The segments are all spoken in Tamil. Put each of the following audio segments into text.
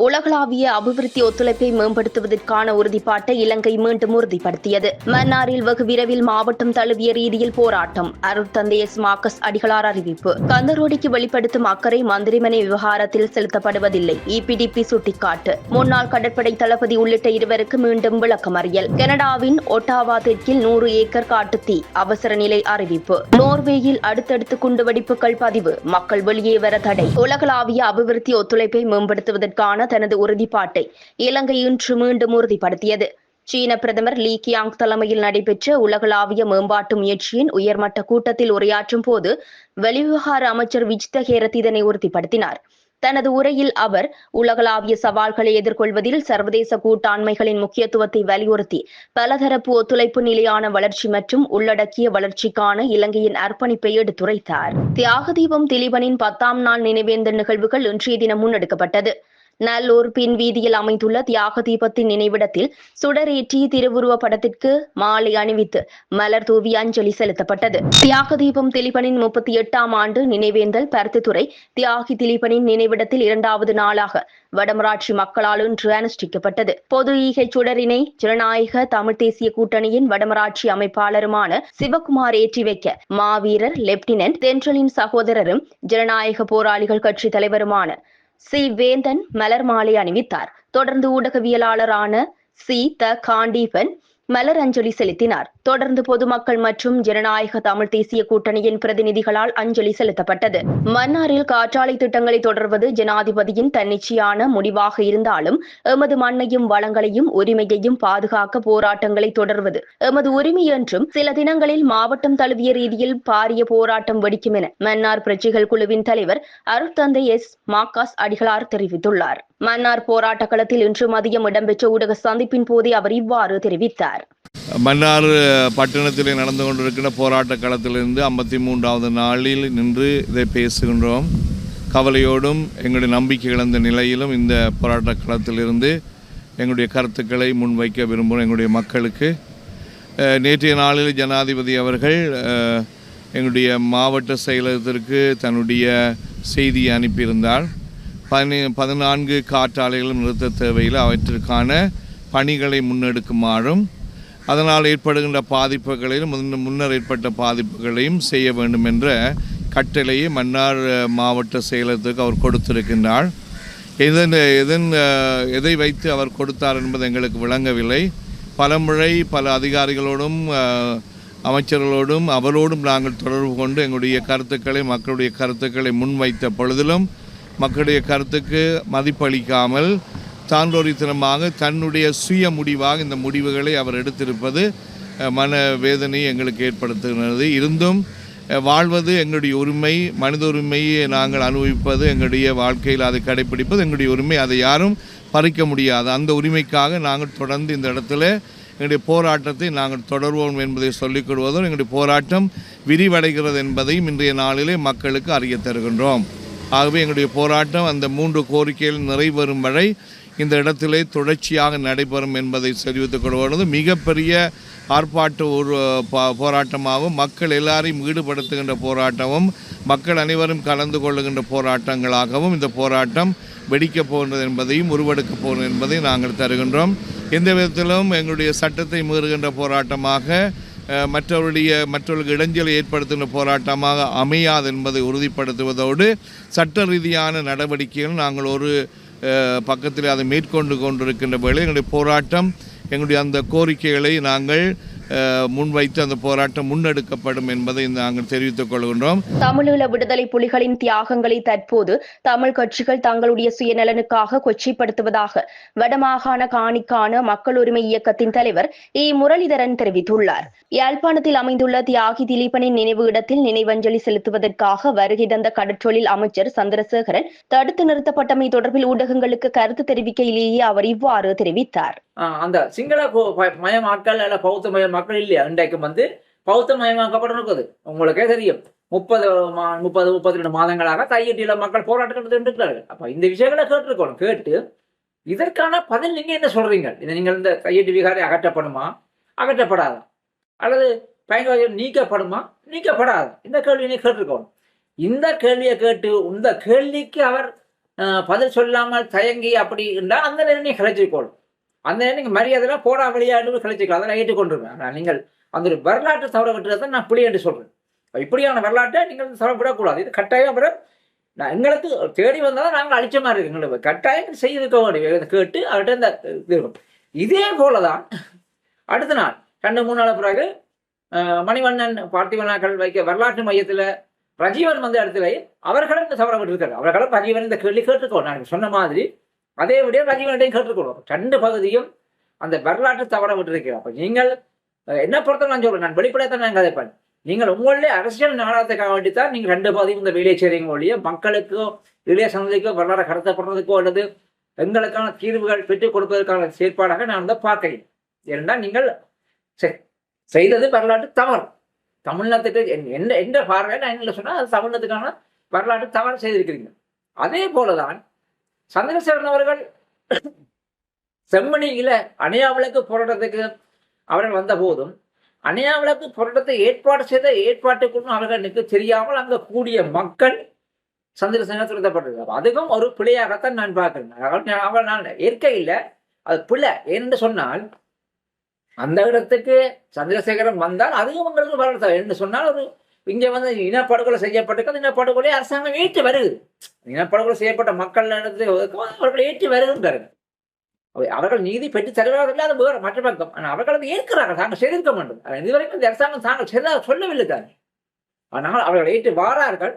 உலகளாவிய அபிவிருத்தி ஒத்துழைப்பை மேம்படுத்துவதற்கான உறுதிப்பாட்டை இலங்கை மீண்டும் உறுதிப்படுத்தியது. மன்னாரில் வெகு விரைவில் மாவட்டம் தழுவிய ரீதியில் போராட்டம். அருட்தந்தை எஸ். மார்க்கஸ் அடிகளார் அறிவிப்பு. கந்தரோடிக்கு வெளிப்படுத்தும் அக்கறை மந்திரிமனை விவகாரத்தில் செலுத்தப்படுவதில்லை. இபிடிபி சுட்டிக்காட்டு. முன்னாள் கடற்படை தளபதி உள்ளிட்ட இருவருக்கு மீண்டும் விளக்கமறியல் கனடாவின் ஒட்டாவா தெற்கில் நூறு ஏக்கர் காட்டுத்தீ அவசர நிலை அறிவிப்பு. நோர்வேயில் அடுத்தடுத்து குண்டுவெடிப்புகள் பதிவு. மக்கள் வெளியே வர தடை. உலகளாவிய அபிவிருத்தி ஒத்துழைப்பை மேம்படுத்துவதற்கான தனது உறுதிப்பாட்டை இலங்கை இன்று மீண்டும் உறுதிப்படுத்தியது. சீன பிரதமர் லீ கியாங் தலைமையில் நடைபெற்ற உலகளாவிய மேம்பாட்டு முயற்சியின் உயர்மட்ட கூட்டத்தில் உரையாற்றும் போது வெளிவிவகார அமைச்சர் விஜித ஹேரத் இதனை உறுதிப்படுத்தினார். தனது உரையில் அவர் உலகளாவிய சவால்களை எதிர்கொள்வதில் சர்வதேச கூட்டாண்மைகளின் முக்கியத்துவத்தை வலியுறுத்தி பலதரப்பு ஒத்துழைப்பு நிலையான வளர்ச்சி மற்றும் உள்ளடக்கிய வளர்ச்சிக்கான இலங்கையின் அர்ப்பணிப்பை எடுத்துரைத்தார். தியாகதீபம் திலீபனின் பத்தாம் நாள் நினைவேந்த நிகழ்வுகள் இன்றைய தினம் முன்னெடுக்கப்பட்டது. நல்லூர் பின் வீதியில் அமைந்துள்ள தியாக தீபத்தின் நினைவிடத்தில் சுடரேற்றி திருவுருவ படத்திற்கு மாலை அணிவித்து மலர் தூவி அஞ்சலி செலுத்தப்பட்டது. தியாக தீபம் திலீபனின் முப்பத்தி எட்டாம் ஆண்டு நினைவேந்தல் பருத்தித்துறை தியாகி திலீபனின் நினைவிடத்தில் இரண்டாவது நாளாக வடமராட்சி மக்களால் இன்று அனுஷ்டிக்கப்பட்டது. பொது ஈகை சுடரினை ஜனநாயக தமிழ் தேசிய கூட்டணியின் வடமராட்சி அமைப்பாளருமான சிவகுமார் ஏற்றி வைக்க மாவீரர் லெப்டினன்ட் தென்றலின் சகோதரரும் ஜனநாயக போராளிகள் கட்சி தலைவருமான சி. வேந்தன் மலர் மாலை அணிவித்தார். தொடர்ந்து ஊடகவியலாளரான சி. த. காண்டீபன் மலர் அஞ்சலி செலுத்தினார். தொடர்ந்து பொதுமக்கள் மற்றும் ஜனநாயக தமிழ் தேசிய கூட்டணியின் பிரதிநிதிகளால் அஞ்சலி செலுத்தப்பட்டது. மன்னாரில் காற்றாலை திட்டங்களை தொடர்வது ஜனாதிபதியின் தன்னிச்சையான முடிவாக இருந்தாலும் எமது மண்ணையும் வளங்களையும் உரிமையையும் பாதுகாக்க போராட்டங்களை தொடர்வது எமது உரிமை என்றும் சில தினங்களில் மாவட்டம் தழுவிய ரீதியில் பாரிய போராட்டம் வெடிக்கும் என மன்னார் பிரஜைகள் குழுவின் தலைவர் அருட்தந்தை எஸ். மாக்காஸ் அடிகளார் தெரிவித்துள்ளார். மன்னார் போராட்ட களத்தில் இன்று மதியம் இடம்பெற்ற ஊடக சந்திப்பின் போதே அவர் இவ்வாறு தெரிவித்தார். மன்னார் பட்டணத்தில் நடந்து கொண்டிருக்கிற போராட்ட களத்திலிருந்து ஐம்பத்தி மூன்றாவது நாளில் நின்று இதை பேசுகின்றோம். கவலையோடும் எங்களுடைய நம்பிக்கை இழந்த நிலையிலும் இந்த போராட்ட களத்திலிருந்து எங்களுடைய கருத்துக்களை முன்வைக்க விரும்புகிறோம் எங்களுடைய மக்களுக்கு. நேற்றைய நாளில் ஜனாதிபதி அவர்கள் எங்களுடைய மாவட்ட செயலகத்திற்கு தன்னுடைய செய்தியை அனுப்பியிருந்தார். பனி பதினான்கு காற்றாலைகளும் நிறுத்த தேவையில் அவற்றிற்கான பணிகளை முன்னெடுக்குமாறும் அதனால் ஏற்படுகின்ற பாதிப்புகளையும் முன்னர் ஏற்பட்ட பாதிப்புகளையும் செய்ய வேண்டும் என்ற கட்டளையை மன்னார் மாவட்ட செயலத்துக்கு அவர் கொடுத்திருக்கின்றார். எதன் எதன் எதை வைத்து அவர் கொடுத்தார் என்பது எங்களுக்கு விளங்கவில்லை. பலமுறை பல அதிகாரிகளோடும் அமைச்சர்களோடும் அவரோடும் நாங்கள் தொடர்பு கொண்டு எங்களுடைய கருத்துக்களை மக்களுடைய கருத்துக்களை முன்வைத்த பொழுதிலும் மக்களுடைய கருத்துக்கு மதிப்பளிக்காமல் தாண்டோரித்தனமாக தன்னுடைய சுய முடிவாக இந்த முடிவுகளை அவர் எடுத்திருப்பது மன வேதனையை எங்களுக்கு ஏற்படுத்துகிறது. இருந்தும் வாழ்வது எங்களுடைய உரிமை மனித உரிமையை நாங்கள் அனுபவிப்பது எங்களுடைய வாழ்க்கையில் அதை கடைப்பிடிப்பது எங்களுடைய உரிமை. அதை யாரும் பறிக்க முடியாது. அந்த உரிமைக்காக நாங்கள் தொடர்ந்து இந்த இடத்துல எங்களுடைய போராட்டத்தை நாங்கள் தொடர்வோம் என்பதை சொல்லிக் கொள்வதும் எங்களுடைய போராட்டம் விரிவடைகிறது என்பதையும் இன்றைய நாளிலே மக்களுக்கு அறிய தருகின்றோம். ஆகவே எங்களுடைய போராட்டம் அந்த மூன்று கோரிக்கைகள் நிறைவேறும் வரை இந்த இடத்திலே தொடர்ச்சியாக நடைபெறும் என்பதை தெரிவித்துக் கொள்வது மிகப்பெரிய ஆர்ப்பாட்ட ஒரு போராட்டமாகவும் மக்கள் எல்லாரையும் ஈடுபடுத்துகின்ற போராட்டமும் மக்கள் அனைவரும் கலந்து கொள்ளுகின்ற போராட்டங்களாகவும் இந்த போராட்டம் வெடிக்கப் போகின்றது என்பதையும் உருவெடுக்கப் போகிறது என்பதை நாங்கள் தருகின்றோம். எந்த விதத்திலும் எங்களுடைய சட்டத்தை மீறுகின்ற போராட்டமாக மற்றவருடைய மற்றவர்களுக்கு இடைஞ்சலை ஏற்படுத்துகின்ற போராட்டமாக அமையாது என்பதை உறுதிப்படுத்துவதோடு சட்ட ரீதியான நடவடிக்கைகள் நாங்கள் ஒரு பக்கத்தில் அதை மேற்கொண்டு கொண்டிருக்கின்ற வேலை எங்களுடைய போராட்டம் எங்களுடைய அந்த கோரிக்கைகளை நாங்கள் முன்வைத்து அந்த போராட்டம் முன்னெடுக்கப்படும் என்பதை நாங்கள் தெரிவித்துக் கொள்கின்றோம். தமிழீழ விடுதலை புலிகளின் தியாகங்களை தற்போது தமிழ் கட்சிகள் தங்களுடைய சுயநலனுக்காக கொச்சைப்படுத்துவதாக வடமாகாண காணிக்கான மக்கள் உரிமை இயக்கத்தின் தலைவர் இ. முரளிதரன் தெரிவித்துள்ளார். யாழ்ப்பாணத்தில் அமைந்துள்ள தியாகி திலீபனின் நினைவு இடத்தில் நினைவஞ்சலி செலுத்துவதற்காக வருகை தந்த கடற்றொழில் அமைச்சர் சந்திரசேகரன் தடுத்து நிறுத்தப்பட்டமை தொடர்பில் ஊடகங்களுக்கு கருத்து தெரிவிக்கையிலேயே அவர் இவ்வாறு தெரிவித்தார். அந்த சிங்கள ப- மய மக்கள் அல்ல பௌத்த மய மக்கள் இல்லையா? இன்றைக்கு வந்து பௌத்த மயமாக்கப்பட்டிருக்குது உங்களுக்கே தெரியும். முப்பது மா- முப்பது முப்பத்தி ரெண்டு மாதங்களாக கையெட்டியில மக்கள் போராட்டம் இருக்கிறார்கள் அப்போ இந்த விஷயங்களை கேட்டிருக்கணும். கேட்டு இதற்கான பதில் நீங்கள் என்ன சொல்கிறீங்க இதை நீங்கள் இந்த கையெட்டி விகாரை அகற்றப்படுமா? அகற்றப்படாதா? அல்லது பயங்கரவாதம் நீக்கப்படுமா? நீக்கப்படாதா? இந்த கேள்வியை கேட்டிருக்கணும். இந்த கேள்வியை கேட்டு இந்த கேள்விக்கு அவர் பதில் சொல்லாமல் தயங்கி அப்படி இருந்தால் அந்த நிலையை கிடைச்சிருக்கணும் அந்த நேரம் நீங்கள் மரியாதைலாம் போடா விளையாடு கழிச்சிக்கலாம் அதெல்லாம் நான் ஏற்றுக்கொண்டிருக்கேன் ஆனால் நீங்கள் அந்த ஒரு வரலாற்று தவற விட்டுறதை நான் புளி என்று சொல்கிறேன் இப்படியான வரலாற்றை நீங்கள் வந்து விடக்கூடாது. இது கட்டாயம் அப்புறம் நான் எங்களுக்கு தேடி வந்தால் நாங்கள் அழிச்ச மாதிரி இருக்கு. எங்களுக்கு கட்டாயம் செய்திருக்க வேண்டிய கேட்டு அவர்கிட்ட இந்த இது இருக்கும். இதே போலதான் அடுத்த நாள் ரெண்டு மூணு நாள் பிறகு மணிவண்ணன் பார்த்திவனாக்கள் வைக்க வரலாற்று மையத்தில் ரஜீவன் வந்த இடத்துல அவர்களும் இந்த தவற விட்டுருக்காரு அவர்களும் ரஜீவன் இந்த கேள்வி கேட்டுக்கோ நான் சொன்ன மாதிரி அதே விட ரஜீவன்டையும் கேட்டுக்கணும் ரெண்டு பகுதியும் அந்த வரலாற்று தவற விட்டுருக்கிறோம் அப்போ நீங்கள் என்ன பொறுத்த நான் சொல்றேன். நான் வெளிப்படையத்தான் நான் கதைப்பேன் நீங்கள் உங்களுடைய அரசியல் நாடகத்துக்காக வேண்டி தான் நீங்கள் ரெண்டு பகுதியும் இந்த வேலையை செய்றீங்க ஒழிய மக்களுக்கோ இளைய சந்ததிக்கோ வரலாறு கடத்தப்படுறதுக்கோ அல்லது எங்களுக்கான தீர்வுகள் பெற்றுக் கொடுப்பதற்கான செயற்பாடாக நான் வந்து பார்க்கிறேன். ஏனென்றால் நீங்கள் செ- செய்தது வரலாற்று தவறு. தமிழ்நாட்டுக்கு என்- எந்த பார்வை நான் என்ன சொன்னால் அது தமிழ்நாட்டுக்கான வரலாற்று தவறு செய்திருக்கிறீங்க அதே போலதான் சந்திரசேகரன் அவர்கள் செம்மணியில அணையாவிளக்கு போராட்டத்துக்கு அவர்கள் வந்த போதும் அணையாவிளக்கு போராட்டத்தை ஏற்பாடு செய்த ஏற்பாட்டுக்குள்ளும் அவர்களுக்கு தெரியாமல் அங்க கூடிய மக்கள் சந்திரசேகர் துரத்தப்பட்டிருக்காங்க. அதுவும் ஒரு பிழையாகத்தான் நான் பார்க்கிறேன். அவள் நான் இயற்கையில் அது பிழை. என்று சொன்னால் அந்த இடத்துக்கு சந்திரசேகரன் வந்தால் அதுவும் உங்களுக்கு வரல என்று சொன்னால் ஒரு இங்க வந்து இனப்படுகொலை செய்யப்பட்டிருக்கிறது இனப்படுகொலை அரசாங்கம் ஏற்றி வருது. இனப்படுகொலை செய்யப்பட்ட மக்கள் அவர்கள் ஏற்றி வருகின்றார்கள் அவர்கள் நீதி பெற்று தருவார்கள் அது வேறு மற்ற பக்கம். ஆனால் அவர்கள் அதை ஏற்கிறார்கள். தாங்கள் செய்திருக்க வேண்டும். இதுவரைக்கும் இந்த அரசாங்கம் தாங்கள் செய்த சொல்லவில்லை தானே. ஆனால் அவர்கள் ஏற்று வாரார்கள்.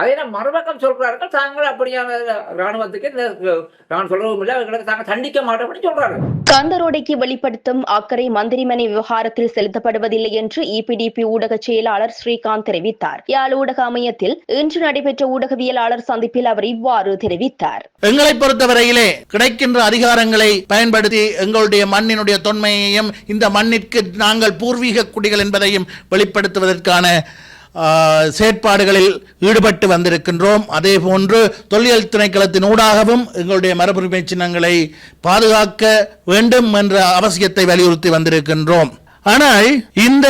அதே நான் மறுபக்கம் சொல்கிறார்கள் தாங்கள் அப்படியான ராணுவத்துக்கு இந்த நான் சொல்லவும் இல்லை அவர்களுக்கு தாங்கள் தண்டிக்க மாட்டோம் அப்படின்னு சொல்றார்கள். கந்தரோடைக்கு வெளிப்படுத்தும் அக்கறை மந்திரிமனை விவகாரத்தில் செலுத்தப்படுவதில்லை என்று இபிடிபி ஊடக செயலாளர் ஸ்ரீகாந்த் தெரிவித்தார். யாழ் ஊடக அமையத்தில் இன்று நடைபெற்ற ஊடகவியலாளர் சந்திப்பில் அவர் இவ்வாறு தெரிவித்தார். எங்களை பொறுத்தவரையிலே கிடைக்கின்ற அதிகாரங்களை பயன்படுத்தி எங்களுடைய மண்ணினுடைய தொன்மையையும் இந்த மண்ணிற்கு நாங்கள் பூர்வீக குடிகள் என்பதையும் வெளிப்படுத்துவதற்கான செயற்பாடுகளில் ஈடுபட்டு வந்திருக்கின்றோம். அதே போன்று தொல்லியல் திணைக்களத்தின் ஊடாகவும் எங்களுடைய மரபுரிமை சின்னங்களை பாதுகாக்க வேண்டும் என்ற அவசியத்தை வலியுறுத்தி வந்திருக்கின்றோம். ஆனால் இந்த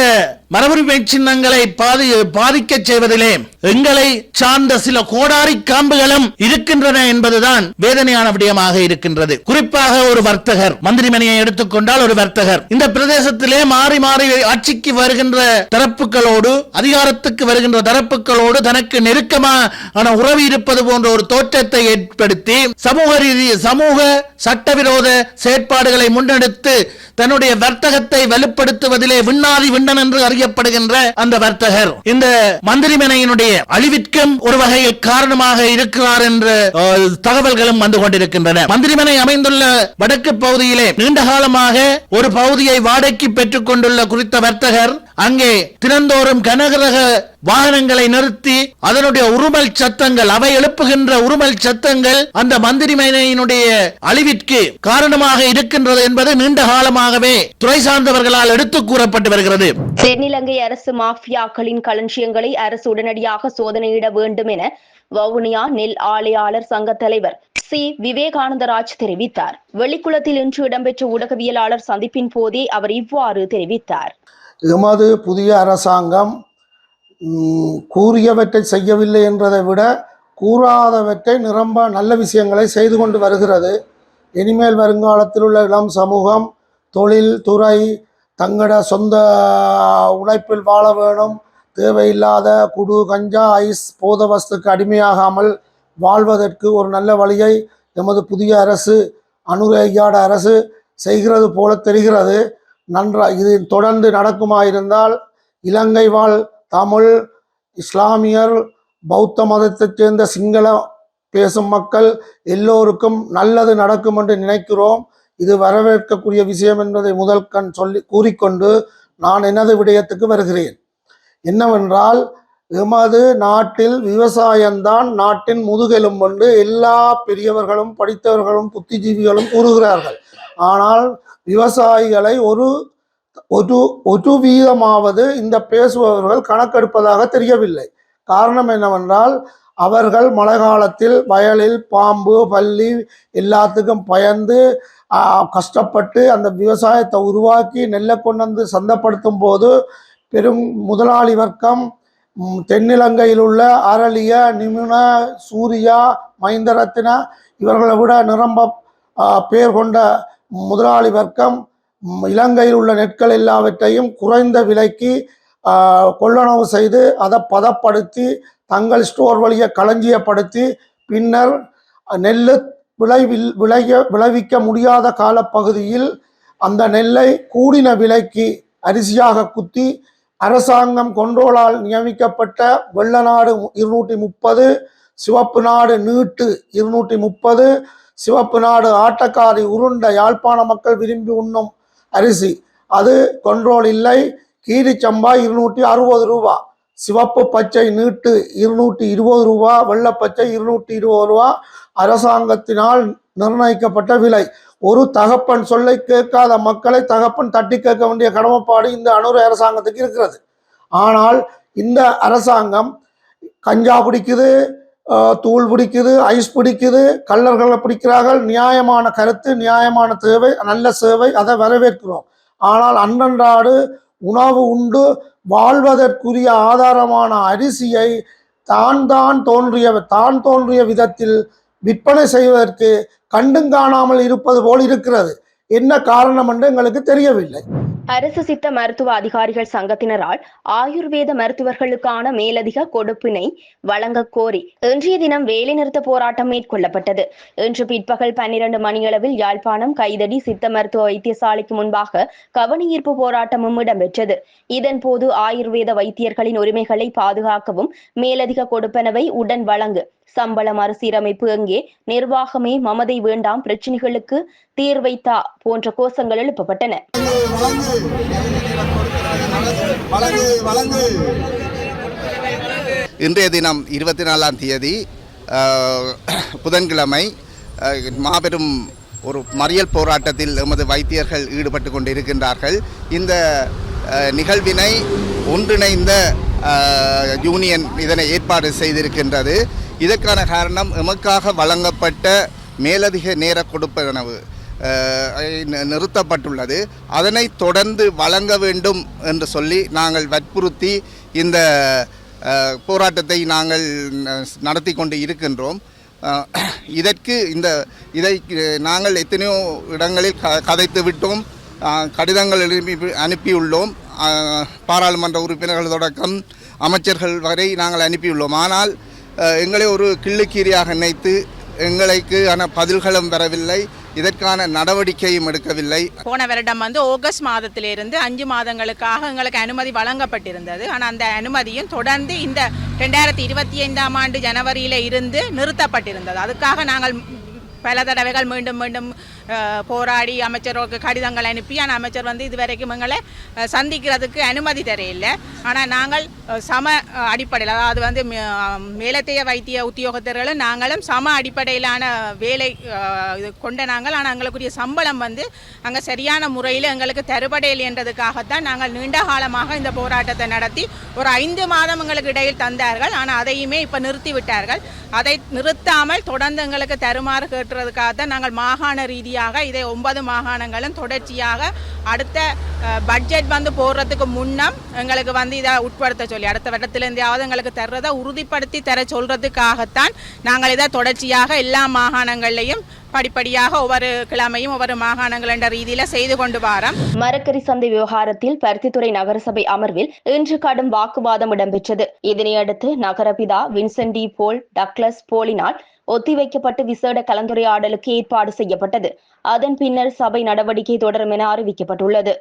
மரபுரிமை சின்னங்களை பாதி பாதிக்க செய்வதிலே எங்களை சார்ந்த சில கோடாரி காம்புகளும் இருக்கின்றன என்பதுதான் வேதனையான விடயமாக இருக்கின்றது. குறிப்பாக ஒரு வர்த்தகர் மந்திரிமணியை எடுத்துக்கொண்டால் ஒரு வர்த்தகர். இந்த பிரதேசத்திலே மாறி மாறி ஆட்சிக்கு வருகின்ற தரப்புகளோடு அதிகாரத்துக்கு வருகின்ற தரப்புகளோடு தனக்கு நெருக்கமான உறவு இருப்பது போன்ற ஒரு தோற்றத்தை ஏற்படுத்தி சமூக ரீதி சமூக சட்டவிரோத செயற்பாடுகளை முன்னெடுத்து தன்னுடைய வர்த்தகத்தை வலுப்படுத்துவதிலே விண்ணாதி விண்ணன் என்று செய்யப்படுகின்ற அந்த வர்த்தகர். இந்த மந்திரிமனையினுடைய அழிவிற்கும் ஒரு வகையில் காரணமாக இருக்கிறார் என்ற தகவல்களும் வந்து கொண்டிருக்கின்றன. மந்திரிமனை அமைந்துள்ள வடக்கு பகுதியிலே நீண்ட காலமாக ஒரு பகுதியை வாடகைக்கு பெற்றுக் கொண்டுள்ள குறித்த வர்த்தகர் அங்கே தினந்தோறும் கனகரக வாகனங்களை நிறுத்தி அதனுடைய உருமல் சத்தங்கள் அவை எழுப்புகின்ற உருமல் சத்தங்கள் அந்த மந்திரிமனையினுடைய அழிவிற்கு காரணமாக இருக்கின்றது என்பது நீண்ட காலமாகவே துறை சார்ந்தவர்களால் எடுத்து கூறப்பட்டு வருகிறது. தென்னிலங்கை அரசு மாஃபியாக்களின் களஞ்சியங்களை அரசு உடனடியாக சோதனையிட வேண்டும் என வவுனியா நெல் ஆலையாளர் சங்க தலைவர் சி. விவேகானந்தராஜ் தெரிவித்தார். வெளிக்குளத்தில் இன்று இடம்பெற்ற ஊடகவியலாளர் சந்திப்பின் போதே அவர் இவ்வாறு தெரிவித்தார். எமது புதிய அரசாங்கம் கூறியவற்றை செய்யவில்லை என்றதை விட கூறாதவற்றை நிரம்ப நல்ல விஷயங்களை செய்து கொண்டு வருகிறது. இனிமேல் வருங்காலத்தில் உள்ள இளம் சமூகம் தொழில் துறை தங்களோட சொந்த உழைப்பில் வாழ வேணும். தேவையில்லாத குடு கஞ்சா ஐஸ் போத வஸ்துக்கு அடிமையாகாமல் வாழ்வதற்கு ஒரு நல்ல வழியை எமது புதிய அரசு அனுரேகியாட அரசு செய்கிறது போல தெரிகிறது. நன்றா இது தொடர்ந்து நடக்குமாயிருந்தால் இலங்கை வாழ் தமிழ் இஸ்லாமியர் பௌத்த மதத்தைச் சேர்ந்த சிங்கள பேசும் மக்கள் எல்லோருக்கும் நல்லது நடக்கும் என்று நினைக்கிறோம். இது வரவேற்கக்கூடிய விஷயம் என்பதை முதல் கண் சொல்லி கூறிக்கொண்டு நான் எனது விடயத்துக்கு வருகிறேன். என்னவென்றால் எமது நாட்டில் விவசாயம்தான் நாட்டின் முதுகெலும் என்று எல்லா பெரியவர்களும் படித்தவர்களும் புத்திஜீவிகளும் கூறுகிறார்கள். ஆனால் விவசாயிகளை ஒரு ஒரு ஒரு வீதமாவது இந்த பேசுபவர்கள் கணக்கெடுப்பதாக தெரியவில்லை. காரணம் என்னவென்றால் அவர்கள் மழை காலத்தில் வயலில் பாம்பு பள்ளி எல்லாத்துக்கும் பயந்து கஷ்டப்பட்டு அந்த விவசாயத்தை உருவாக்கி நெல்லை கொண்டு வந்து சந்தப்படுத்தும் போது பெரும் முதலாளி வர்க்கம் தென்னிலங்கையில் உள்ள அரளிய நிமுன சூர்யா மைந்தரத்தின இவர்களை விட நிரம்ப பேர் கொண்ட முதலாளி வர்க்கம் இலங்கையில் உள்ள நெற்கள் எல்லாவற்றையும் குறைந்த விலைக்கு கொள்ளனவு கொள்ளளவு செய்து அதை பதப்படுத்தி தங்கள் ஸ்டோர் வழியை களஞ்சியப்படுத்தி பின்னர் நெல் விளைவில் விளைய விளைவிக்க முடியாத காலப்பகுதியில் அந்த நெல்லை கூடின விலைக்கு அரிசியாக குத்தி அரசாங்கம் கொண்டோலால் நியமிக்கப்பட்ட வெள்ளநாடு இருநூற்றி முப்பது சிவப்பு நாடு நீட்டு இருநூற்றி முப்பது சிவப்பு நாடு ஆட்டக்காரி உருண்ட யாழ்ப்பாண மக்கள் விரும்பி உண்ணும் அரிசி. அது கொன்றோல் இல்லை. கீரிச்சம்பா இருநூற்றி அறுபது ரூபா. சிவப்பு பச்சை நீட்டு இருநூற்றி இருபது ரூபா. வெள்ளப்பச்சை இருநூற்றி இருபது ரூபா. அரசாங்கத்தினால் நிர்ணயிக்கப்பட்ட விலை. ஒரு தகப்பன் சொல்லை கேட்காத மக்களை தகப்பன் தட்டி கேட்க வேண்டிய கடமைப்பாடு இந்த அனுர அரசாங்கத்துக்கு இருக்கிறது. ஆனால் இந்த அரசாங்கம் கஞ்சா பிடிக்குது தூள் பிடிக்குது ஐஸ் பிடிக்குது கள்ளர்களை பிடிக்கிறார்கள். நியாயமான கருத்து நியாயமான தேவை நல்ல சேவை அதை வரவேற்கிறோம். ஆனால் அன்றன்றாடு உணவு உண்டு வாழ்வதற்குரிய ஆதாரமான அரிசியை தான் தான் தோன்றிய தான் தோன்றிய விதத்தில் விற்பனை செய்வதற்கு கண்டும் காணாமல் இருப்பது போல் இருக்கிறது. என்ன காரணம் என்று எங்களுக்கு தெரியவில்லை. அரசு சித்த மருத்துவ அதிகாரிகள் சங்கத்தினரால் ஆயுர்வேத மருத்துவர்களுக்கான மேலதிக கொடுப்பினை வழங்க கோரி இன்றைய தினம் வேலைநிறுத்த போராட்டம் மேற்கொள்ளப்பட்டது. இன்று பிற்பகல் பன்னிரண்டு மணியளவில் யாழ்ப்பாணம் கைதடி சித்த மருத்துவ வைத்தியசாலைக்கு முன்பாக கவனஈர்ப்பு போராட்டமும் இடம்பெற்றது. இதன்போது ஆயுர்வேத வைத்தியர்களின் உரிமைகளை பாதுகாக்கவும் மேலதிக கொடுப்பனவை உடன் வழங்கு சம்பள மறுசீரமைப்பு எங்கே நிர்வாகமே மமதை வேண்டாம் பிரச்சினைகளுக்கு தீர்வைத்தா போன்ற கோஷங்கள் எழுப்பப்பட்டன. இன்றைய தினம் இருபத்தி நாலாம் தேதி புதன்கிழமை அஹ், மாபெரும் ஒரு மறியல் போராட்டத்தில் எமது வைத்தியர்கள் ஈடுபட்டு கொண்டிருக்கின்றார்கள். இந்த நிகழ்வினை ஒன்றிணைந்த யூனியன் இதனை ஏற்பாடு செய்திருக்கின்றது. இதற்கான காரணம் எமக்காக வழங்கப்பட்ட மேலதிக நேர கொடுப்பனவு நிறுத்தப்பட்டுள்ளது. அதனை தொடர்ந்து வழங்க வேண்டும் என்று சொல்லி நாங்கள் வற்புறுத்தி இந்த போராட்டத்தை நாங்கள் நடத்தி கொண்டு இருக்கின்றோம். இதற்கு இந்த இதை நாங்கள் எத்தனையோ இடங்களில் க கதைத்து விட்டோம் கடிதங்கள் எழுப்பி அனுப்பியுள்ளோம் பாராளுமன்ற உறுப்பினர்கள் தொடக்கம் அமைச்சர்கள் வரை நாங்கள் அனுப்பியுள்ளோம். ஆனால் எங்களை ஒரு கிள்ளுக்கீரியாக நினைத்து எங்களுக்கு ஆன பதில்களும் வரவில்லை. இதற்கான நடவடிக்கையும் எடுக்கவில்லை. போன வருடம் வந்து ஆகஸ்ட் மாதத்திலிருந்து அஞ்சு மாதங்களுக்காக எங்களுக்கு அனுமதி வழங்கப்பட்டிருந்தது. ஆனால் அந்த அனுமதியும் தொடர்ந்து இந்த ரெண்டாயிரத்தி இருபத்தி ஐந்தாம் ஆண்டு ஜனவரியில இருந்து நிறுத்தப்பட்டிருந்தது. அதுக்காக நாங்கள் பல தடவைகள் மீண்டும் மீண்டும் போராடி அமைச்சருக்கு கடிதங்கள் அனுப்பி ஆனால் அமைச்சர் வந்து இதுவரைக்கும் எங்களை சந்திக்கிறதுக்கு அனுமதி தரையில்லை. ஆனால் நாங்கள் சம அடிப்படையில் அதாவது வந்து மே- மேலத்தைய வைத்திய உத்தியோகத்தர்களும் நாங்களும் சம அடிப்படையிலான வேலை இது கொண்ட நாங்கள். ஆனால் எங்களுக்குரிய சம்பளம் வந்து அங்கே சரியான முறையில் எங்களுக்கு தருபடையில் என்றதுக்காகத்தான் நாங்கள் நீண்ட காலமாக இந்த போராட்டத்தை நடத்தி ஒரு ஐந்து மாதம் எங்களுக்கு இடையில் தந்தார்கள். ஆனால் அதையுமே இப்போ நிறுத்தி விட்டார்கள் அதை நிறுத்தாமல் தொடர்ந்து எங்களுக்கு தருமாறு கேட்டுறதுக்காக தான் நாங்கள் மாகாண ரீதியாக இதை ஒன்பது மாகாணங்களும் தொடர்ச்சியாக அடுத்த பட்ஜெட் வந்து போடுறதுக்கு முன்னம் எங்களுக்கு வந்து இதை உட்படுத்த சொல்லி அடுத்த வருடத்திலேருந்தாவது எங்களுக்கு தர்றதை உறுதிப்படுத்தி தர சொல்றதுக்காகத்தான் நாங்கள் இதை தொடர்ச்சியாக எல்லா மாகாணங்கள்லையும் படிப்படியாக ஒவ்வொரு கிழமையும் ஒவ்வொரு மாகாணங்கள் என்ற ரீதியில் செய்து கொண்டு வாரம். மரக்கறி சந்தை விவகாரத்தில் பருத்தித்துறை நகரசபை அமர்வில் இன்று கடும் வாக்குவாதம் இடம்பெற்றது. இதனையடுத்து நகரபிதா வின்சென்டி போல் டக்ளஸ் போலினால் ஒத்திவைக்கப்பட்டு விசேட கலந்துரையாடலுக்கு ஏற்பாடு செய்யப்பட்டது. அதன் பின்னர் சபை நடவடிக்கை தொடரும் என அறிவிக்கப்பட்டுள்ளது.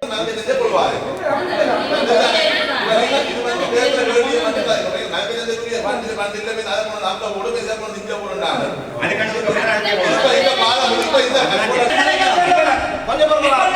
கொஞ்சம்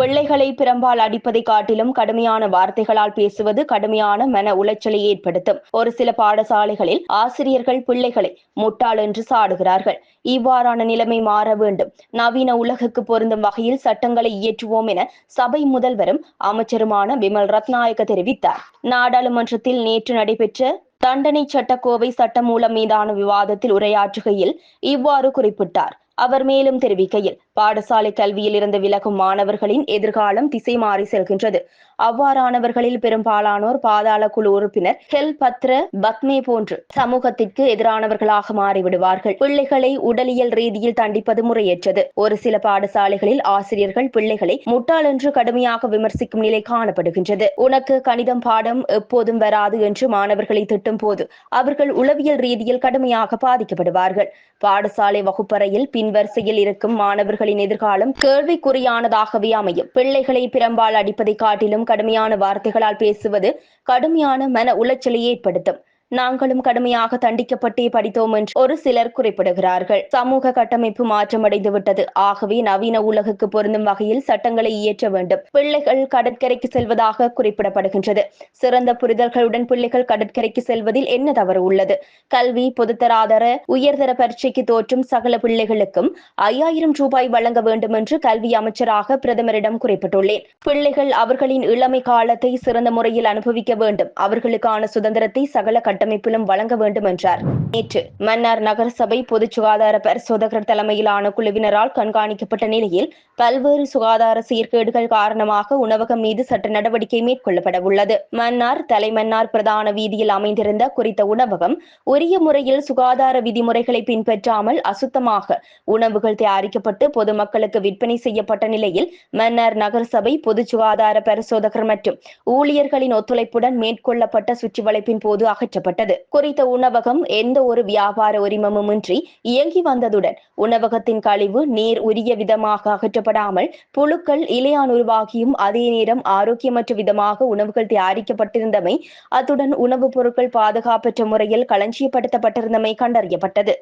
பிள்ளைகளை பிறம்பால் அடிப்பதை காட்டிலும் கடுமையான வார்த்தைகளால் பேசுவது கடுமையான மன உளைச்சலை ஏற்படுத்தும். ஒரு சில பாடசாலைகளில் ஆசிரியர்கள் பிள்ளைகளை முட்டாள் என்று சாடுகிறார்கள். இவ்வாறான நிலைமை மாற வேண்டும். நவீன உலகுக்கு பொருந்தும் வகையில் சட்டங்களை இயற்றுவோம் என சபை முதல்வரும் அமைச்சருமான விமல் ரத்நாயக்க தெரிவித்தார். நாடாளுமன்றத்தில் நேற்று நடைபெற்ற தண்டனை சட்டக்கோவை சட்டமூலம் மீதான விவாதத்தில் உரையாற்றுகையில் இவ்வாறு குறிப்பிட்டார். அவர் மேலும் தெரிவிக்கையில் பாடசாலை கல்வியில் இருந்து விலகும் மாணவர்களின் எதிர்காலம் திசை மாறி செல்கின்றது. அவ்வாறானவர்களில் பெரும்பாலானோர் பாதாள குழு உறுப்பினர் ஹெல் பத்ர பத்மே போன்று சமூகத்திற்கு எதிரானவர்களாக மாறிவிடுவார்கள். பிள்ளைகளை உடலியல் ரீதியில் தண்டிப்பது முறையற்றது. ஒரு சில பாடசாலைகளில் ஆசிரியர்கள் பிள்ளைகளை முட்டாள் என்று கடுமையாக விமர்சிக்கும் நிலை காணப்படுகின்றது. உனக்கு கணிதம் பாடம் எப்போதும் வராது என்று மாணவர்களை திட்டும் போது அவர்கள் உளவியல் ரீதியில் கடுமையாக பாதிக்கப்படுவார்கள். பாடசாலை வகுப்பறையில் பின்வரிசையில் இருக்கும் மாணவர்களின் எதிர்காலம் கேள்விக்குறியானதாகவே அமையும். பிள்ளைகளை பிறம்பால் அடிப்பதை காட்டிலும் கடுமையான வார்த்தைகளால் பேசுவது கடுமையான மன உளைச்சலை ஏற்படுத்தும். நாங்களும் கடுமையாக தண்டிக்கப்பட்டே படித்தோம் என்று ஒரு சிலர் குறிப்பிடுகிறார்கள். சமூக கட்டமைப்பு மாற்றமடைந்து விட்டது ஆகவே நவீன உலகுக்கு பொருந்தும் வகையில் சட்டங்களை இயற்ற வேண்டும். பிள்ளைகள் கடற்கரைக்கு செல்வதாக குறிப்பிடப்படுகின்றது. சிறந்த புரிதல்களுடன் பிள்ளைகள் கடற்கரைக்கு செல்வதில் என்ன தவறு உள்ளது? கல்வி பொதுத்தராதர உயர்தர பரீட்சைக்கு தோற்றும் சகல பிள்ளைகளுக்கும் ஐயாயிரம் ரூபாய் வழங்க வேண்டும் என்று கல்வி அமைச்சராக பிரதமரிடம் குறிப்பிட்டுள்ளேன். பிள்ளைகள் அவர்களின் இளமை காலத்தை சிறந்த முறையில் அனுபவிக்க வேண்டும். அவர்களுக்கான சுதந்திரத்தை சகல கட்டமைப்பிலும் வழங்க வேண்டும் என்றார் நேற்று மன்னார் நகரசபை பொது சுகாதார பரிசோதகர் தலைமையிலான குழுவினரால் கண்காணிக்கப்பட்ட நிலையில் பல்வேறு சுகாதார சீர்கேடுகள் காரணமாக உணவகம் மீது சட்ட நடவடிக்கை மேற்கொள்ளப்பட உள்ளது மன்னார் தலைமன்னார் பிரதான வீதியில் அமைந்திருந்த குறித்த உணவகம் உரிய முறையில் சுகாதார விதிமுறைகளை பின்பற்றாமல் அசுத்தமாக உணவுகள் தயாரிக்கப்பட்டு பொதுமக்களுக்கு விற்பனை செய்யப்பட்ட நிலையில் மன்னார் நகரசபை பொது சுகாதார பரிசோதகர் மற்றும் ஊழியர்களின் ஒத்துழைப்புடன் மேற்கொள்ளப்பட்ட சுற்றிவளைப்பின் போது அகற்றப்பட்டது. குறித்த உணவகம் எந்த ஒரு வியாபார உரிமமுமின்றி இயங்கி வந்ததுடன் உணவகத்தின் கழிவு நீர் உரிய விதமாக அகற்றப்படாமல் புழுக்கள் இலையான் உருவாகியும் அதே நேரம் ஆரோக்கியமற்ற விதமாக உணவுகள் தயாரிக்கப்பட்டிருந்தமை அத்துடன் உணவுப் பொருட்கள் பாதுகாப்பற்ற முறையில் களஞ்சியப்படுத்தப்பட்டிருந்தமை கண்டறியப்பட்டது.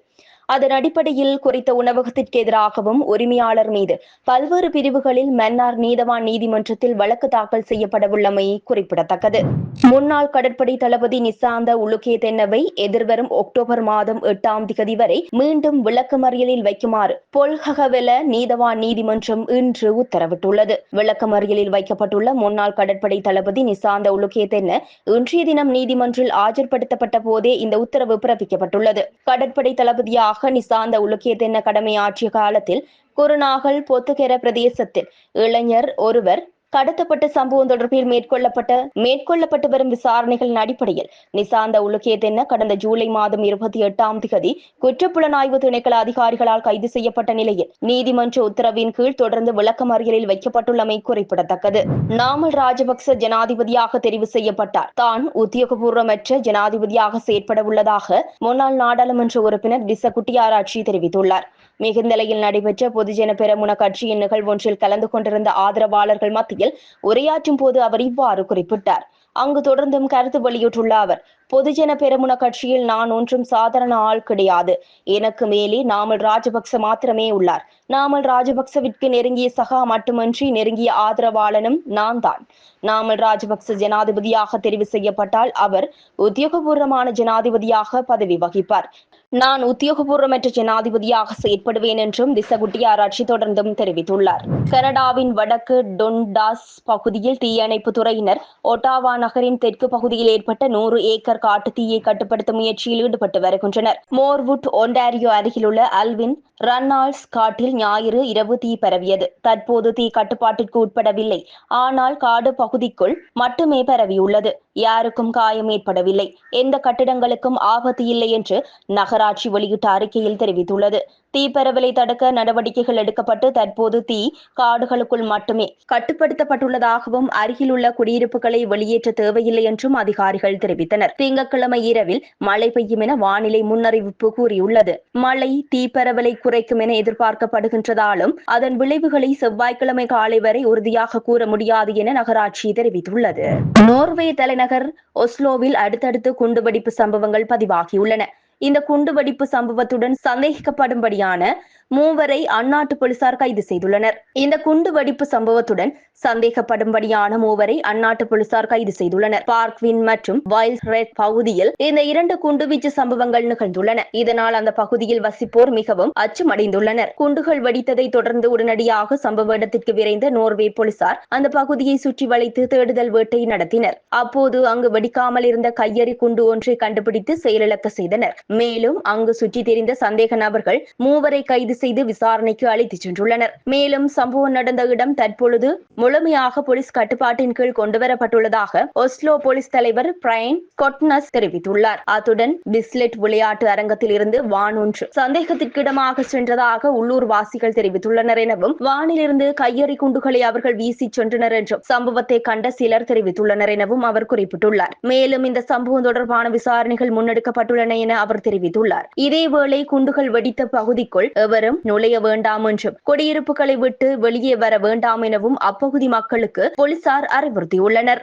அதன் அடிப்படையில் குறித்த உணவகத்திற்கு எதிராகவும் உரிமையாளர் மீது பல்வேறு பிரிவுகளில் மன்னார் நீதவான் நீதிமன்றத்தில் வழக்கு தாக்கல் செய்யப்படவுள்ளமை குறிப்பிடத்தக்கது. முன்னாள் கடற்படை தளபதி நிசாந்த உலுக்கே தென்னவை எதிர்வரும் அக்டோபர் மாதம் எட்டாம் திகதி வரை மீண்டும் விளக்கமறியலில் வைக்குமாறு பொல்ஹகவெல நீதவான் நீதிமன்றம் இன்று உத்தரவிட்டுள்ளது. விளக்கமறியலில் வைக்கப்பட்டுள்ள முன்னாள் கடற்படை தளபதி நிசாந்த உலுக்கே தென்ன இன்றைய தினம் நீதிமன்றில் ஆஜர்படுத்தப்பட்ட போதே இந்த உத்தரவு பிறப்பிக்கப்பட்டுள்ளது. கடற்படை தளபதியாக நிசாந்த உலுகே தென்ன கடமையாற்றிய காலத்தில் குருநாகல் பொத்துகெர பிரதேசத்தில் இளைஞர் ஒருவர் கடத்தப்பட்ட சம்பவம் தொடர்பில் மேற்கொள்ளப்பட்ட மேற்கொள்ளப்பட்டு வரும் விசாரணைகளின் அடிப்படையில் நிசாந்த உலுகேதென்ன கடந்த ஜூலை மாதம் இருபத்தி எட்டாம் திகதி குற்றப்புலனாய்வு திணைக்கள அதிகாரிகளால் கைது செய்யப்பட்ட நிலையில் நீதிமன்ற உத்தரவின் கீழ் தொடர்ந்து விளக்கமறியலில் வைக்கப்பட்டுள்ளமை குறிப்பிடத்தக்கது. நாமல் ராஜபக்ச ஜனாதிபதியாக தெரிவு செய்யப்பட்டார். தான் உத்தியோகபூர்வமற்ற ஜனாதிபதியாக செயற்பட உள்ளதாக முன்னாள் நாடாளுமன்ற உறுப்பினர் திச குட்டியாராட்சி தெரிவித்துள்ளார். மிகுந்தலையில் நடைபெற்ற பொதுஜன பெரமுன கட்சியின் நிகழ்வொன்றில் கலந்து கொண்டிருந்த ஆதரவாளர்கள் மத்தியில் உரையாற்றும் போது அவர் இவ்வாறு குறிப்பிட்டார். அங்கு தொடர்ந்தும் கருத்து வெளியிட்டுள்ள அவர் பொதுஜன பெருமுன கட்சியில் நான் ஒன்றும் சாதாரண ஆள் கிடையாது. எனக்கு மேலே நாமல் ராஜபக்ச மாத்திரமே உள்ளார். நாமல் ராஜபக்சவிற்கு நெருங்கிய சகா மட்டுமன்றி நெருங்கிய ஆதரவாளனும் நான் தான். நாமல் ராஜபக்ச ஜனாதிபதியாக தெரிவு செய்யப்பட்டால் அவர் உத்தியோகபூர்வமான ஜனாதிபதியாக பதவி வகிப்பார். நான் உத்தியோகபூர்வமற்ற ஜனாதிபதியாக செயற்படுவேன் என்றும் திசகுட்டி ஆராய்ச்சி தொடர்ந்தும் தெரிவித்துள்ளார். கனடாவின் வடக்கு டொன்டாஸ் பகுதியில் தீயணைப்பு துறையினர் ஒட்டாவா நகரின் தெற்கு பகுதியில் ஏற்பட்ட நூறு ஏக்கர் காட்டு தீயை கட்டுப்படுத்தும் முயற்சியில் ஈடுபட்டு வருகின்றனர். மோர்வுட் ஒன்டாரியோ அருகிலுள்ள அல்வின் ரன்னால்ஸ் காட்டில் ஞாயிறு இரவு தீ பரவியது. தற்போது தீ கட்டுப்பாட்டிற்கு உட்படவில்லை. ஆனால் காடு பகுதிக்குள் மட்டுமே பரவியுள்ளது. யாருக்கும் காயம் ஏற்படவில்லை. எந்த கட்டிடங்களுக்கும் ஆபத்து இல்லை என்று நகராட்சி வெளியிட்ட அறிக்கையில் தெரிவித்துள்ளது. தீ பரவலை தடுக்க நடவடிக்கைகள் எடுக்கப்பட்டு தற்போது தீ காடுகளுக்குள் மட்டுமே கட்டுப்படுத்தப்பட்டுள்ளதாகவும் அருகிலுள்ள குடியிருப்புகளை வெளியேற்ற தேவையில்லை என்றும் அதிகாரிகள் தெரிவித்தனர். திங்கட்கிழமை இரவில் மழை பெய்யும் என வானிலை முன்னறிவிப்பு கூறியுள்ளது. மழை தீ பரவலை குறைக்கும் என எதிர்பார்க்கப்படுகின்றதாலும் அதன் விளைவுகளை செவ்வாய்க்கிழமை காலை வரை உறுதியாக கூற முடியாது என நகராட்சி தெரிவித்துள்ளது. நோர்வே தலைநகர் ஒஸ்லோவில் அடுத்தடுத்து குண்டுவெடிப்பு சம்பவங்கள் பதிவாகியுள்ளன. இந்த குண்டுவெடிப்பு சம்பவத்துடன் சந்தேகிக்கப்படும்படியான மூவரை அந்நாட்டு போலீசார் கைது செய்துள்ளனர். இந்த குண்டு வெடிப்பு சம்பவத்துடன் சந்தேகப்படும்படியான மூவரை அந்நாட்டு போலீசார் கைது செய்துள்ளனர். பார்க்வின் மற்றும் வைல்ட் ரெட் பகுதியில் இந்த இரண்டு குண்டுவீச்சு சம்பவங்கள் நிகழ்ந்துள்ளன. இதனால் அந்த பகுதியில் வசிப்போர் மிகவும் அச்சமடைந்துள்ளனர். குண்டுகள் வெடித்ததை தொடர்ந்து உடனடியாக சம்பவ இடத்திற்கு விரைந்த நோர்வே போலீசார் அந்த பகுதியை சுற்றி வளைத்து தேடுதல் வேட்டை நடத்தினர். அப்போது அங்கு வெடிக்காமல் இருந்த கையெறி குண்டு ஒன்றை கண்டுபிடித்து செயலிழக்க செய்தனர். மேலும் அங்கு சுற்றி தெரிந்த சந்தேக நபர்கள் மூவரை கைது செய்து விசாரணைக்கு அழைத்துச் சென்றுள்ளனர். மேலும் சம்பவம் நடந்த இடம் தற்பொழுது முழுமையாக போலீஸ் கட்டுப்பாட்டின் கீழ் கொண்டுவரப்பட்டுள்ளதாக ஒஸ்லோ போலீஸ் தலைவர் பிரைன் கொட்னஸ் தெரிவித்துள்ளார். அத்துடன் பிஸ்லெட் விளையாட்டு அரங்கத்தில் இருந்து வான் ஒன்று சந்தேகத்திற்கிடமாக சென்றதாக உள்ளூர் வாசிகள் தெரிவித்துள்ளனர் எனவும் வானிலிருந்து கையெறி குண்டுகளை அவர்கள் வீசி சென்றனர் என்றும் சம்பவத்தை கண்ட சிலர் தெரிவித்துள்ளனர் எனவும் அவர் குறிப்பிட்டுள்ளார். மேலும் இந்த சம்பவம் தொடர்பான விசாரணைகள் முன்னெடுக்கப்பட்டுள்ளன என அவர் தெரிவித்துள்ளார். இதேவேளை குண்டுகள் வெடித்த பகுதிக்குள் எவரும் நுழைய வேண்டாம் என்றும் குடியிருப்புகளை விட்டு வெளியே வர வேண்டாம் எனவும் அப்பகுதி மக்களுக்கு போலீசார் அறிவுறுத்தியுள்ளனர்.